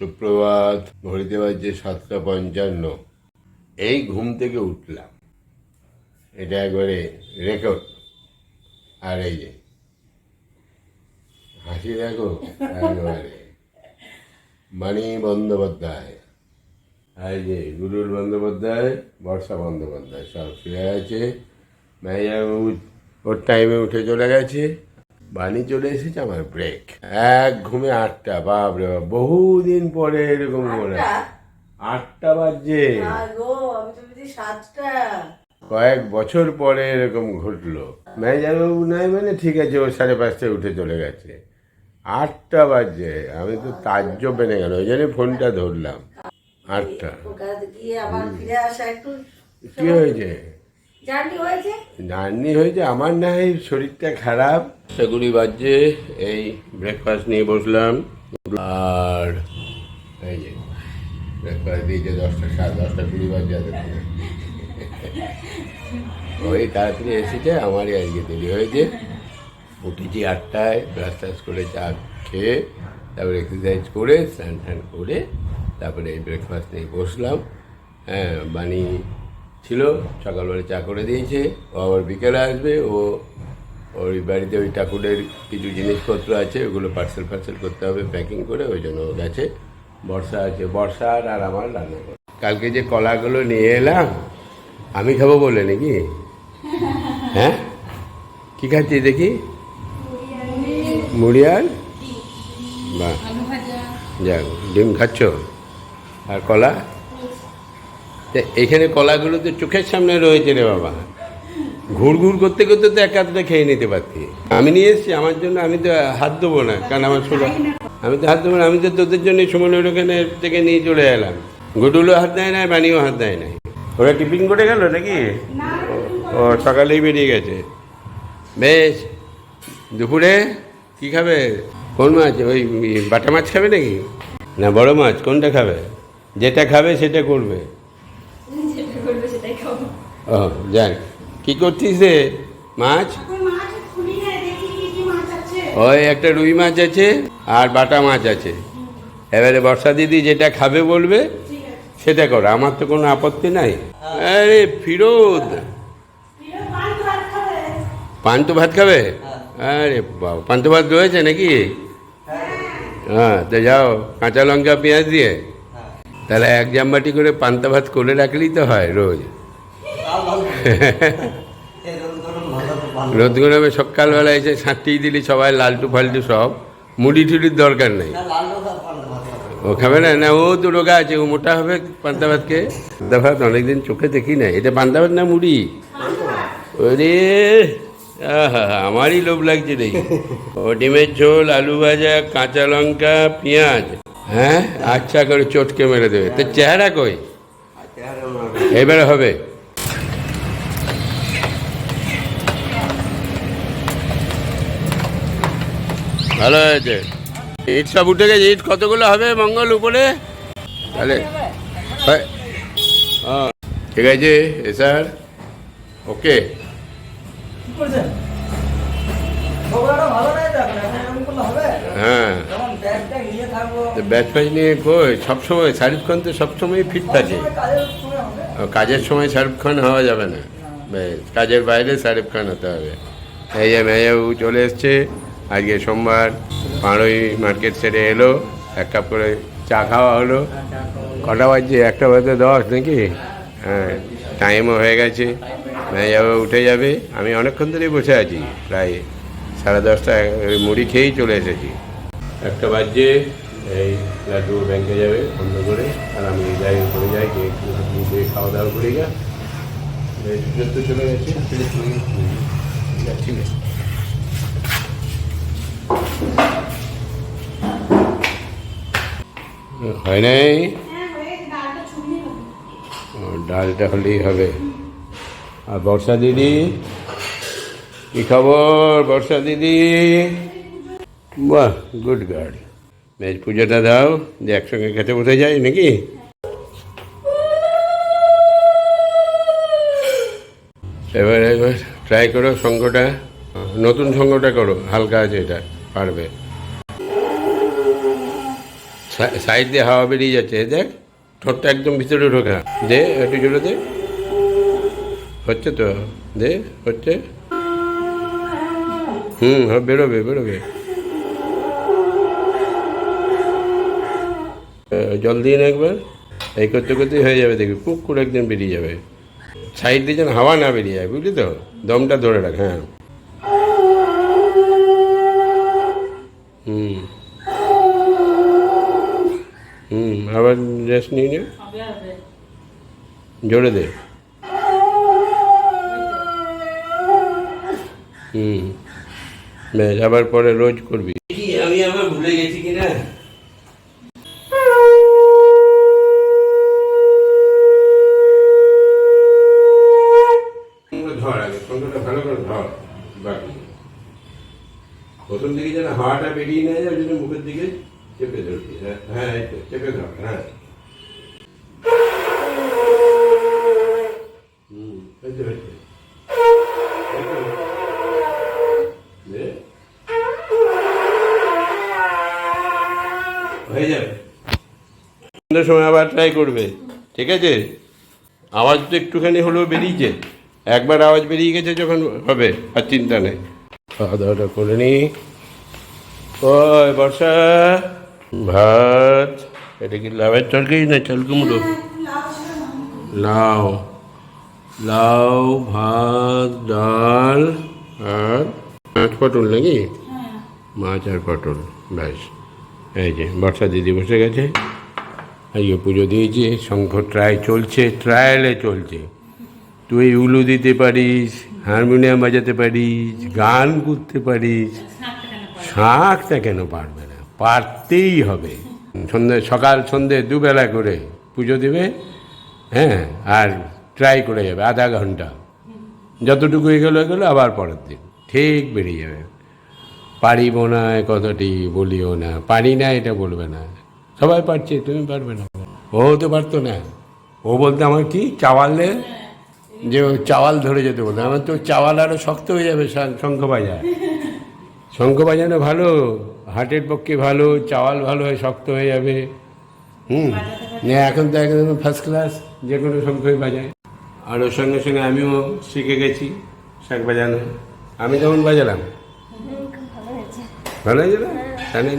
সুপ্রভাত ঘড়িতে বাজছে সাতটা পঞ্চান্ন। এই ঘুম থেকে উঠলাম। এটা একবারে রেকর্ড আর এই যে, হাসি দেখো, একবারে। মানি বন্দ্যোপাধ্যায়। আর যে গুরুর বন্দ্যোপাধ্যায়, বর্ষা বন্দ্যোপাধ্যায়, সব শুয়ে আছে মেয়াবাবু ওর টাইমে উঠে চলে গেছে। বাণী চলে এসেছে আমার ব্রেক এক ঘুমে আটটা বাপরে বাপ বহুদিন পরে এরকম করে। আটটা সাতটা। কয়েক বছর পরে এরকম ঘটলো। ম্যানেজারবাবু নাই মানে ঠিক আছে ও সাড়ে পাঁচটায় উঠে চলে গেছে। আটটা বাজছে আমি তো তাজ্য বেনে গেল ওই জন্য ফোনটা ধরলাম। আটটা। কি হয়েছে? জার্নি হয়েছে? আমার না এই শরীরটা খারাপ। সেগুলি বাজছে, এই ব্রেকফাস্ট নিয়ে বসলাম। আর এই যে ব্রেকফাস্ট দিয়েছে দশটা, সাড়ে দশটা, কুড়ি এতক্ষণে। ওই তাড়াতাড়ি এসেছে, আমারই আজকে দেরি হয়েছে। উঠেছি আটটায়, ব্রাশ ট্রাশ করে চা খেয়ে, তারপরে এক্সারসাইজ করে স্নান টান করে, তারপরে এই ব্রেকফাস্ট নিয়ে বসলাম। হ্যাঁ বাণী ছিল সকালবেলা চা করে দিয়েছে ও আবার বিকেলে আসবে ও ওই বাড়িতে ওই ঠাকুরের কিছু জিনিসপত্র আছে ওগুলো পার্সেল ফার্সেল করতে হবে প্যাকিং করে ওই জন্য ও গেছে বর্ষা আছে বর্ষার আর আমার রান্না করে। কালকে যে কলাগুলো নিয়ে এলাম আমি খাব বলে নাকি? হ্যাঁ? কি খাচ্ছি দেখি? মুড়ি আর বাহ। যাক ডিম খাচ্ছ? আর কলা? তা এখানে কলাগুলো তো চোখের সামনে রয়েছে রে বাবা। ঘুর ঘুর করতে করতে তো এক হাতটা খেয়ে নিতে পারতি। আমি নিয়ে এসেছি আমার জন্য আমি তো হাত দেবো না কারণ আমার ছোটো আমি তো হাত দেবো না আমি তো তোদের জন্য সুমনের ওখানে থেকে নিয়ে চলে এলাম। গুডুলও হাত দেয় না বানিও হাত দেয় না ওরা টিফিন করে গেল নাকি? ও সকালেই বেরিয়ে গেছে। বেশ দুপুরে কি খাবে? কোন মাছ? ওই বাটা মাছ খাবে নাকি? না বড় মাছ কোনটা খাবে? যেটা খাবে সেটা করবে। ও যাক কি করছিস রে? মাছ? ওই একটা রুই মাছ আছে আর বাটা মাছ আছে। এবারে বর্ষা দিদি যেটা খাবে বলবে, সেটা করো, আমার তো কোনো আপত্তি নাই। আরে ফিরোদ! পান্তা ভাত খাবে? আরে বাবা পান্তা ভাত রয়েছে নাকি? হ্যাঁ তো যাও, কাঁচা লঙ্কা পেঁয়াজ দিয়ে। তাহলে এক জামবাটি করে পান্তা ভাত করে রাখলেই তো হয় রোজ। রোদ গরমে সকালবেলা এসে ছাঁটিয়ে দিলি সবাই লালটু ফালটু সব। মুড়ি টুড়ির দরকার নেই। ও খাবে না? না ও তো রোগা আছে ও মোটা হবে পান্তা ভাতকে পান্তা ভাত অনেকদিন চোখে দেখি না এটা পান্তা ভাত না মুড়ি? ওরে আহা, আমারই লোভ লাগছে রে ও ডিমের ঝোল আলু ভাজা কাঁচা লঙ্কা পেঁয়াজ। হ্যাঁ? আচ্ছা করে চটকে মেরে দেবে। তো চেহারা কই? এবারে হবে। ভালো হয়েছে। ইট সব উঠে গেছে। ইট কতগুলো হবে? মঙ্গল উপরে? তাহলে হ্যাঁ। ঠিক আছে স্যার। ওকে। হ্যাঁ। ব্যাট ফ্যাট নিয়ে কই? সবসময় শাহরুখ খান তো সবসময় ফিট থাকে। কাজের সময় শাহরুখ খান হওয়া যাবে না। বেশ কাজের বাইরে শাহরুখ খান হতে হবে। এই মেয়াবু চলে এসছে। আজকে সোমবার পাঁড়ই মার্কেট সেরে এলো, এক কাপ করে চা খাওয়া হলো। কটা বাজছে? একটা বাজে দশ নাকি? হ্যাঁ টাইমও হয়ে গেছে। মেয়াবু উঠে যাবে। আমি অনেকক্ষণ ধরেই বসে আছি, প্রায় সাড়ে দশটা মুড়ি খেয়েই চলে এসেছি। একটা বাজছে, এই লাড্ডু ব্যাংকে যাবে, বন্ধ করে। আর আমি যাই করে যাই যে একটু খাওয়া দাওয়া করি গা। চলে গেছে। ঠিক আছে। হয় নাই? ও, ডালটা হলেই হবে। আর বর্ষা দিদি কি খবর বর্ষা দিদি? বাহ গুড গার্ড মেজ পুজোটা দাও যে একসঙ্গে খেতে বসে যাই নাকি? এবার এবার ট্রাই করো সঙ্গটা। নতুন সঙ্গটা করো হালকা আছে এটা পারবে। সাইড দিয়ে হাওয়া বেরিয়ে যাচ্ছে দেখ, ঠোঁটটা একদম ভিতরে ঢোকা দে, একটু জোরে দে। হচ্ছে তো, দে, হচ্ছে। হুম বেরোবে বেরোবে। জল দিয়ে না একবার। এই করতে করতে হয়ে যাবে, দেখবি পুক করে একদিন বেরিয়ে যাবে। সাইড দিয়ে যেন হাওয়া না বেরিয়ে যায়, বুঝলি তো? দমটা ধরে রাখ হ্যাঁ। হুম। হুম আবার রেস্ট নিয়ে নে জোরে দে হুম বেশ আবার পরে রোজ করবি কি আমি আবার ভুলে গেছি কিনা ধর আগে সঙ্গটা ভালো করে ধর বাকি প্রথম দিকে যেন হাওয়াটা বেরিয়ে না যায় ওই জন্য মুখের দিকে হ্যাঁ হ্যাঁ সন্ধ্যের সময় আবার ট্রাই করবে, ঠিক আছে? আওয়াজ তো একটুখানি হলেও বেরিয়েছে। একবার আওয়াজ বেরিয়ে গেছে যখন হবে, আর চিন্তা নেই। খাওয়া দাওয়াটা করে নি। ওই বর্ষা। ভাত, এটা কি লাভের তরকারি না চাল কুমড়ো? লাউ। লাউ, ভাত, ডাল আর মাছ পটল নাকি? মাছ আর পটল, ব্যাস। এই যে, বর্ষা দিদি বসে গেছে। আজকে পুজো দিয়েছি, শঙ্খ ট্রাই চলছে, ট্রায়ালে চলছে। তুই উলু দিতে পারিস, হারমোনিয়াম বাজাতে পারিস, গান করতে পারিস শাঁখটা কেন পারবে? পারতেই হবে। সন্ধ্যে সকাল সন্ধ্যে দুবেলা করে পুজো দেবে হ্যাঁ আর ট্রাই করে যাবে, আধা ঘণ্টা। যতটুকু এগোলো এগোলো, আবার পরের দিন। ঠিক বেরিয়ে যাবে। পারিব না কথাটি, বলিও না। পারি না এটা বলবে না। সবাই পারছে, তুমি পারবে না। ও তো পারতো না। ও বলতে আমার কি? চাওয়ালে? যে চাওয়াল ধরে যেতে বলতো। আমার তো চাওয়াল আরও শক্ত হয়ে যাবে শঙ্খ বাজায়। শঙ্খ বাজানো ভালো। হার্টের পক্ষে ভালো, চাওয়াল ভালো হয়, শক্ত হয়ে যাবে। হুম এখন তো একদম ফার্স্ট ক্লাস যে কোনো শঙ্খই বাজায়। আর ওর সঙ্গে সঙ্গে আমিও শিখে গেছি শাঁখ বাজানো। আমি যেমন বাজালাম। ভালো হয়েছে?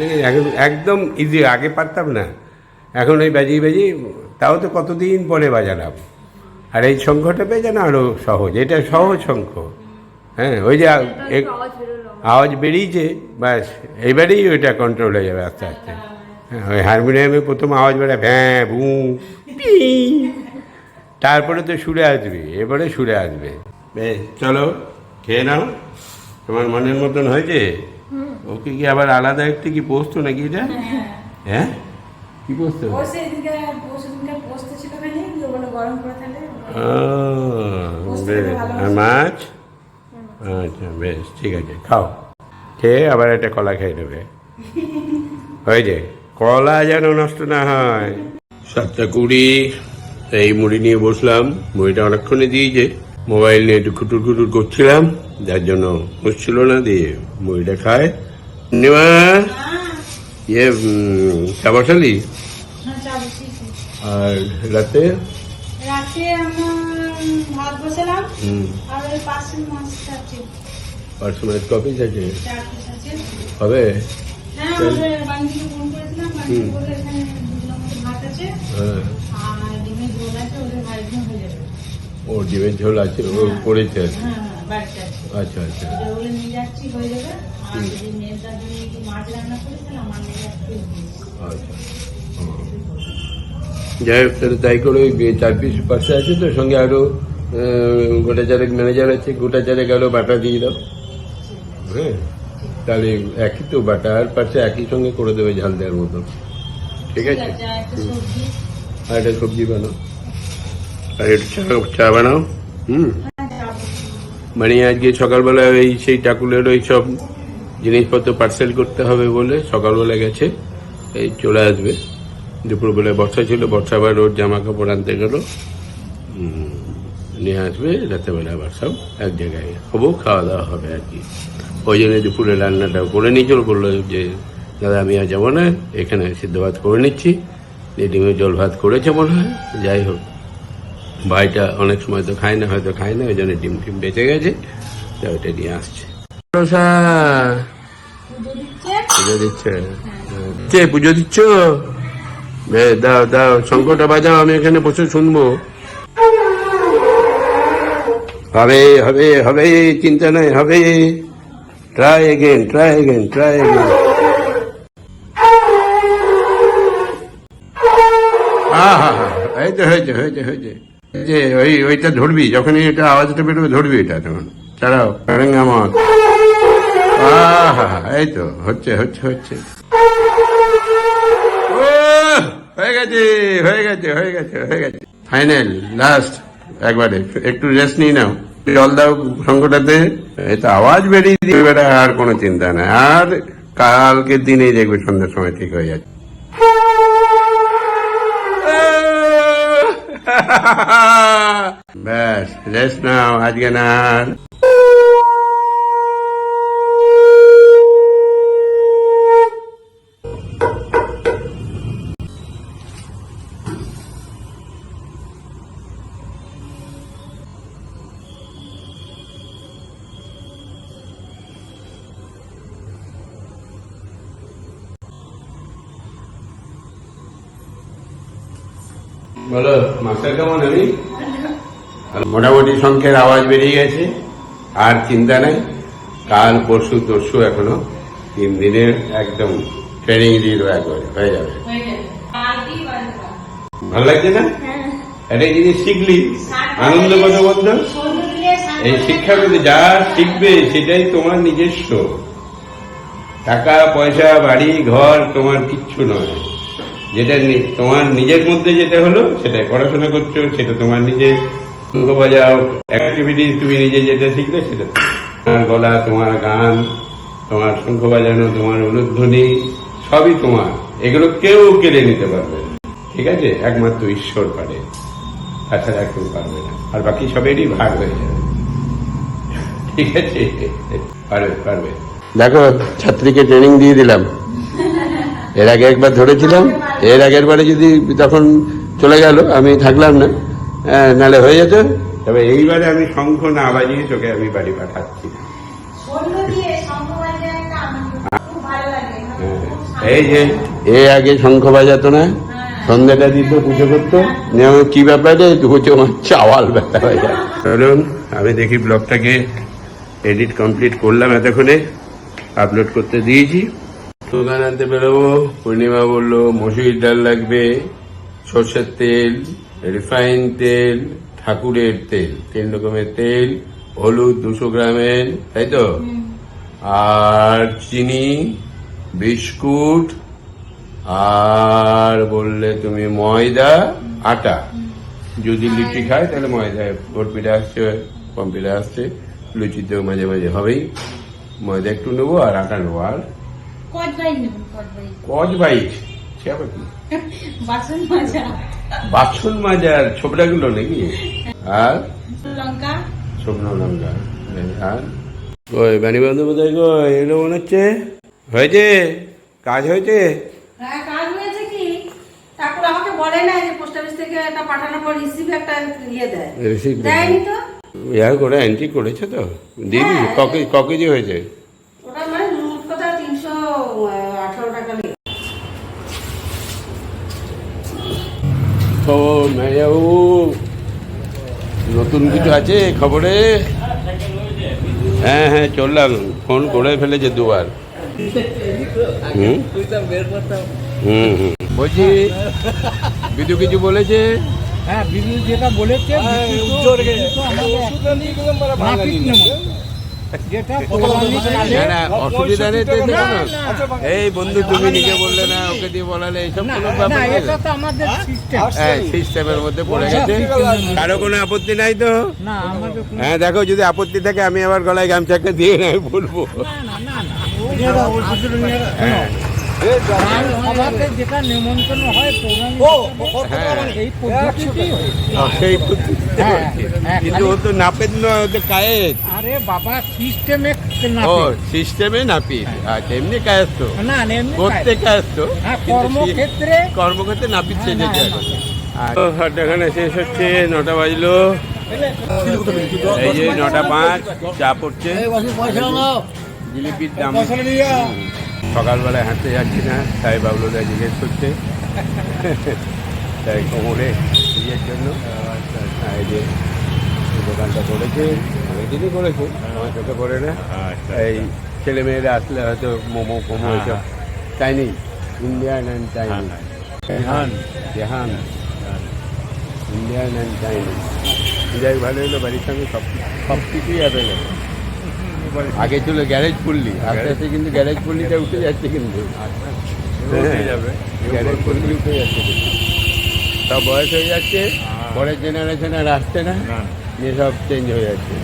না একদম ইজি আগে পারতাম না। এখন ওই বাজিয়ে বাজিয়ে, তাও তো কতদিন পরে বাজালাম। আর এই শঙ্খটা পেয়ে যেন আরও সহজ, এটা সহজ শঙ্খ হ্যাঁ ওই যে আওয়াজ বেরিয়েছে ব্যাস এইবারেই ওইটা কন্ট্রোল হয়ে যাবে আস্তে আস্তে। হ্যাঁ ওই হারমোনিয়ামে প্রথম আওয়াজ বেড়ে ভ্যাঁ ভু তারপরে তো সুরে আসবে এবারে সুরে আসবে। বেশ চলো খেয়ে নাও। তোমার মনের মতন হয়েছে? ওকে কি আবার আলাদা একটু কি পোস্ত নাকি এটা? হ্যাঁ কি পোস্ত? ফেলে আহ, বেশ। আর মাছ? আচ্ছা বেশ ঠিক আছে খাও। খেয়ে আবার একটা কলা খেয়ে নেবে? হয়েছে কলা যেন নষ্ট না হয়। সাতটা কুড়ি এই মুড়ি নিয়ে বসলাম। মুড়িটা অনেকক্ষণে দিয়েছে। মোবাইল নিয়ে একটু খুটুর খুটুর করছিলাম। যার জন্য বুঝছিল না দিয়ে মুড়িটা খায়। নেওয়া ইয়ে চা বসালি আর রাতে? রাতে আমার ভাত বসালাম। হুম। আর ওই মাছ পার্সোনাল কপিস আছে? হবে? হ্যাঁ। হ্যাঁ হয়ে ও ডিমের ঝোল আছে ও করেছে। হ্যাঁ হ্যাঁ বাড়িতে আছে। আচ্ছা আচ্ছা। হয়ে আচ্ছা। যাই হোক তাহলে তাই করে ওই চার পিস পাশে আছে তো সঙ্গে আরও গোটা চারেক ম্যানেজার আছে গোটা চারেক আরও বাটা দিয়ে দাও। হ্যাঁ। তাহলে একই তো বাটা আর পাশে একই সঙ্গে করে দেবে ঝাল দেওয়ার মতো। ঠিক আছে? আর একটা সবজি। বানাও। আর একটু চা চা বানাও হুম। হ্যাঁ মানে আজকে সকালবেলা এই সেই টাকুলের ওই সব জিনিসপত্র পার্সেল করতে হবে বলে সকালবেলা গেছে এই চলে আসবে। দুপুরবেলায় বর্ষা ছিল বর্ষা আবার ওর জামা কাপড় আনতে গেল। নিয়ে আসবে রাতেবেলা আবার সব এক জায়গায়। হব খাওয়া দাওয়া হবে আর কি। ওই জন্য দুপুরে রান্নাটা করে নিয়ে চল বলল যে দাদা আমি আর যাব না এখানে সিদ্ধ ভাত করে নিচ্ছি। ডিমের জল ভাত করেছে মনে হয় যাই হোক। ভাইটা অনেক সময় তো খায় না হয়তো খায় না ওই জন্য ডিম টিম বেঁচে গেছে তা ওইটা নিয়ে আসছে। পুজো দিচ্ছে? কে পুজো দিচ্ছ? বে, দাও দাও শঙ্করটা বাজাও আমি এখানে বসে শুনব। হবে হবে হবে চিন্তা নাই হবে। Try again try again try again এই তো হয়েছে হয়েছে হয়েছে ওই, ওইটা ধরবি, যখনই এটা আওয়াজটা বেরোবে, ধরবি এটা তখন। ছাড়াও আহা এই তো, হচ্ছে হচ্ছে হচ্ছে। হয়ে গেছে হয়ে গেছে হয়ে গেছে হয়ে গেছে। ফাইনাল লাস্ট একবারে, একটু রেস্ট নিয়ে নাও। জল দাও সংকটাতে এটা আওয়াজ বেরিয়ে দিয়ে বেড়া আর কোনো চিন্তা নাই। আর কালকের দিনেই দেখবে সন্ধ্যার সময় ঠিক হয়ে যাচ্ছে। ব্যাস রেস্ট নাও, আজকে না বলো মাস্টার কেমন আমি? মোটামুটি সংখ্যের আওয়াজ বেরিয়ে গেছে আর চিন্তা নাই। কাল পরশু তরশু এখনও তিন দিনের একদম ট্রেনিং দিয়ে দেবো একবারে হয়ে যাবে। হয়ে। ভালো লাগছে না? একটা জিনিস শিখলি? আনন্দ কত বলতো সাড়ে এই শিক্ষা শিক্ষাগুলো যা শিখবে সেটাই তোমার নিজস্ব। টাকা পয়সা বাড়ি ঘর তোমার কিচ্ছু নয়। যেটা তোমার নিজের মধ্যে যেটা হলো, সেটাই পড়াশোনা করছ, সেটা তোমার নিজের বাজাও অ্যাক্টিভিটি তুমি নিজে যেটা শিখলে সেটা তোমার গলা, তোমার গান, তোমার শঙ্খ বাজানো তোমার অনুধ্বনি, সবই তোমার। এগুলো কেউ কেড়ে নিতে পারবে ঠিক আছে? একমাত্র ঈশ্বর পারে। তাছাড়া কেউ পারবে না। আর বাকি সবেরই ভাগ হয়ে যাবে। ঠিক আছে? পারবে পারবে। দেখো, ছাত্রীকে ট্রেনিং দিয়ে দিলাম। এর আগে একবার ধরেছিলাম এর আগের বারে যদি তখন চলে গেল আমি থাকলাম না হ্যাঁ, নালে হয়ে যেত। তবে এইবারে আমি শঙ্খ না বাজিয়ে তোকে আমি বাড়ি পাঠাচ্ছি। সন্ধ্যে দিয়ে শঙ্খ বাজলে একটা আনন্দ। খুব ভালো লাগে। হ্যাঁ, এই যে এ আগে শঙ্খ বাজাতো না সন্ধ্যাটা দিত পুজো করতো কি ব্যাপারে হচ্ছে আমার চাওয়াল ব্যথা হয়ে যায়। চলুন আমি দেখি ব্লগটাকে এডিট কমপ্লিট করলাম এতক্ষণে আপলোড করতে দিয়েছি। দোকান আনতে বেরোবো পূর্ণিমা বলল, মসুরির ডাল লাগবে, সর্ষের তেল, রিফাইন তেল, ঠাকুরের তেল, তিন রকমের তেল, হলুদ দুশো গ্রামের, তাই তো? আর চিনি, বিস্কুট, আর বললে তুমি ময়দা, আটা। যদি লিচি খায়, তাহলে ময়দা বরপিটা আসছে পম্পিটা আসছে, লুচিতেও মাঝে মাঝে হবেই। ময়দা একটু নেব আর আটা নেব, আর কজবাই নেবেন, কজবাই। কচ বাইট সে আবার কি? বাসন মাজা। বাসন মাজার ছোবড়াগুলো নাকি? আর? লঙ্কা। শুকনো লঙ্কা। আর? ওই বাণী বন্ধু এগুলো মনে হচ্ছে? হয়েছে? কাজ হয়েছে? হ্যাঁ কাজ হয়েছে কি? ঠাকুর আমাকে বলে না যে পোস্ট অফিস থেকে একটা পাঠানোর পর রিসিভ একটা ইয়ে দেয়। রিসিভ দেয়নি তো? ইয়া করে এন্ট্রি করেছে তো? দিদি হ্যাঁ। কেজি- কেজি হয়েছে ওটা মানে মোট কথা তিনশো আঠারো টাকা লেগে ও। মেয়াবু নতুন কিছু আছে খবরে? হ্যাঁ হ্যাঁ চললাম। ফোন করে ফেলেছে দুবার। হুম? হুম হুম। বলছি বিদু কিছু বলেছে? হ্যাঁ বিদু যেটা বলেছে অসুবিধা নেই কোনো। এই বন্ধু তুমি নিজে বললে না ওকে দিয়ে বলালে এইসব কোনো ব্যাপার সিস্টেম হ্যাঁ? সিস্টেমের মধ্যে পড়ে গেছে। কারও কোনো আপত্তি নাই তো? হ্যাঁ দেখো যদি আপত্তি থাকে আমি আবার গলায় গামছাকে দিয়ে নাই বলব। না না না না হ্যাঁ। যেটা নিমন্ত্রণ হয় হ্যাঁ। এই সেই হ্যাঁ, হচ্ছে। কিন্তু ও তো নয় ও তো কায়েত। আরে বাবা সিস্টেমে ও সিস্টেমে নাপিত। আচ্ছা এমনি কায়স্ত? না এমনি করতে কায়স্ত কর্মক্ষেত্রে কর্মক্ষেত্রে নাপিত হ্যাঁ, এখন শেষ হচ্ছে নটা বাজলো। এই যে নটা পাঁচ চা পড়ছে। জিলিপির দাম। হুম। সকালবেলায় হাঁটতে যাচ্ছি না তাই বাবলুদা জিজ্ঞেস করছে তাই কোমরে ইয়ের জন্য। আর এই যে দোকানটা করেছে অনেকদিনই করেছে আমার চোখে পড়ে না। এই ছেলে মেয়েরা আসলে হয়তো মোমো ফোমো এসব চাইনিজ ইন্ডিয়ান অ্যান্ড চাইনিজ জেহান। ইন্ডিয়ান অ্যান্ড চাইনিজ যাই ভালো হলো বাড়ির সঙ্গে সব সব কিছুই অ্যাভেলেবল আগে ছিল গ্যারেজ পল্লী আস্তে আস্তে কিন্তু গ্যারেজ পল্লীটা উঠে যাচ্ছে কিন্তু। হ্যাঁ, গ্যারেজ পল্লী উঠে যাচ্ছে কিন্তু। সব বয়স হয়ে যাচ্ছে পরের জেনারেশন আর আসছে না। নিয়ে সব চেঞ্জ হয়ে যাচ্ছে।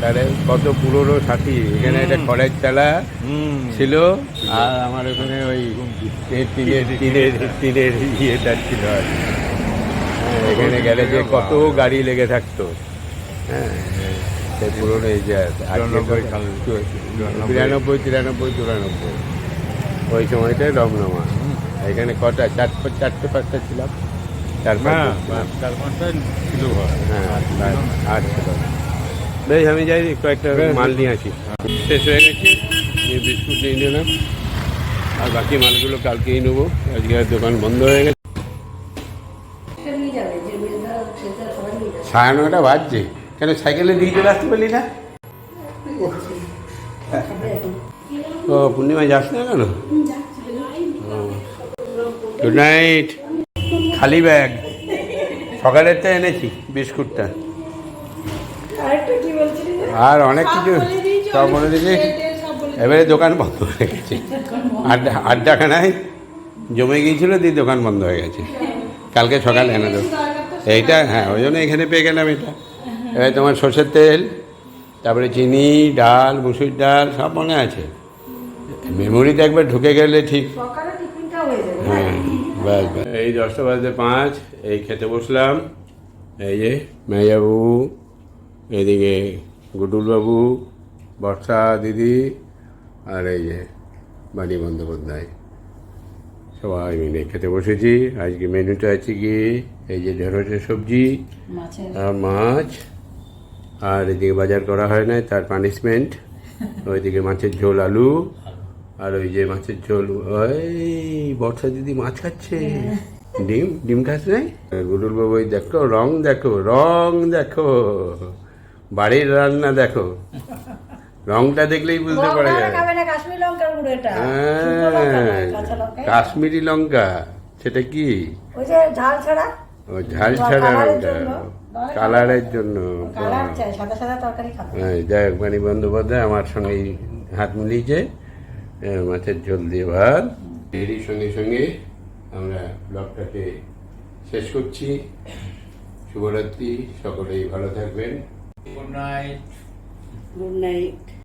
তাহলে কত পুরোনো সাথী? এখানে একটা খড়ের চালা ছিল আর আমার ওখানে ওই টিনের টিনের টিনের ইয়েটা ছিল আর কি। হ্যাঁ, এখানে গ্যারেজে কত গাড়ি লেগে থাকতো। হ্যাঁ। সেই পুরোনো এই যে চুরানব্বই সাল। বিরানব্বই তিরানব্বই চুরানব্বই। ওই সময়টাই রমনামা। এখানে কটা? চারটে চারটে পাঁচটা ছিলাম। চার পাঁচটা ছিল হ্যাঁ আচ্ছা বেশ আমি যাই কয়েকটা মাল নিয়ে আসি। শেষ হয়ে গেছে। নিয়ে বিস্কুট নিয়ে নিলাম। আর বাকি মালগুলো কালকেই নেব। আজকে আর দোকান বন্ধ হয়ে গেছে। সাড়ে নটা বাজছে। কেন সাইকেলে দিয়ে চলে আসতে পারলি না? ও পূর্ণিমা যাস না কেন? গুড নাইট খালি ব্যাগ। সকালেরটা এনেছি বিস্কুটটা? আর অনেক কিছু সব বলে দিয়েছি, এবারে দোকান বন্ধ হয়ে গেছে। আড্ডা আড্ডাখানায় জমে গিয়েছিল দিয়ে দোকান বন্ধ হয়ে গেছে। কালকে সকালে এনে দেবো। এইটা হ্যাঁ ওই জন্য এখানে পেয়ে গেলাম এটা। এবার তোমার সর্ষের তেল তারপরে চিনি ডাল মুসুর ডাল সব মনে আছে। মেমোরিতে একবার ঢুকে গেলে ঠিক। হয়ে বাস এই দশটা বাজতে পাঁচ এই খেতে বসলাম। এই যে মেয়াবু এদিকে গুডুলবাবু বর্ষা দিদি আর এই যে বাণী বন্দ্যোপাধ্যায়। সবাই মিলে খেতে বসেছি। আজকে মেনুটা আছে কি এই যে ঢেঁড়সের সবজি আর মাছ। আর এদিকে বাজার করা হয় না তার পানিশমেন্ট ওইদিকে মাছের ঝোল আলু আর ওই যে মাছের ঝোল ওই বর্ষা দিদি মাছ খাচ্ছে। ডিম ডিম খাস নাই? গুডুল বাবু দেখো রং দেখো রং দেখো। বাড়ির রান্না দেখো। রংটা দেখলেই বুঝতে পারা যায়। কাশ্মীর লঙ্কা হ্যাঁ, কাশ্মীরি লঙ্কা সেটা কি? ঝাল ছাড়া? ঝাল ছাড়া লঙ্কা। কালারের জন্য কালার চাই সাদা সাদা তরকারি খাবে। হ্যাঁ, যাই হোক বাণী বন্দ্যোপাধ্যায় আমার সঙ্গে হাত মিলিয়েছে মাছের ঝোল দিয়ে ভাত। এরই সঙ্গে সঙ্গে আমরা ব্লগটাকে শেষ করছি। শুভরাত্রি সকলেই ভালো থাকবেন। Good night good night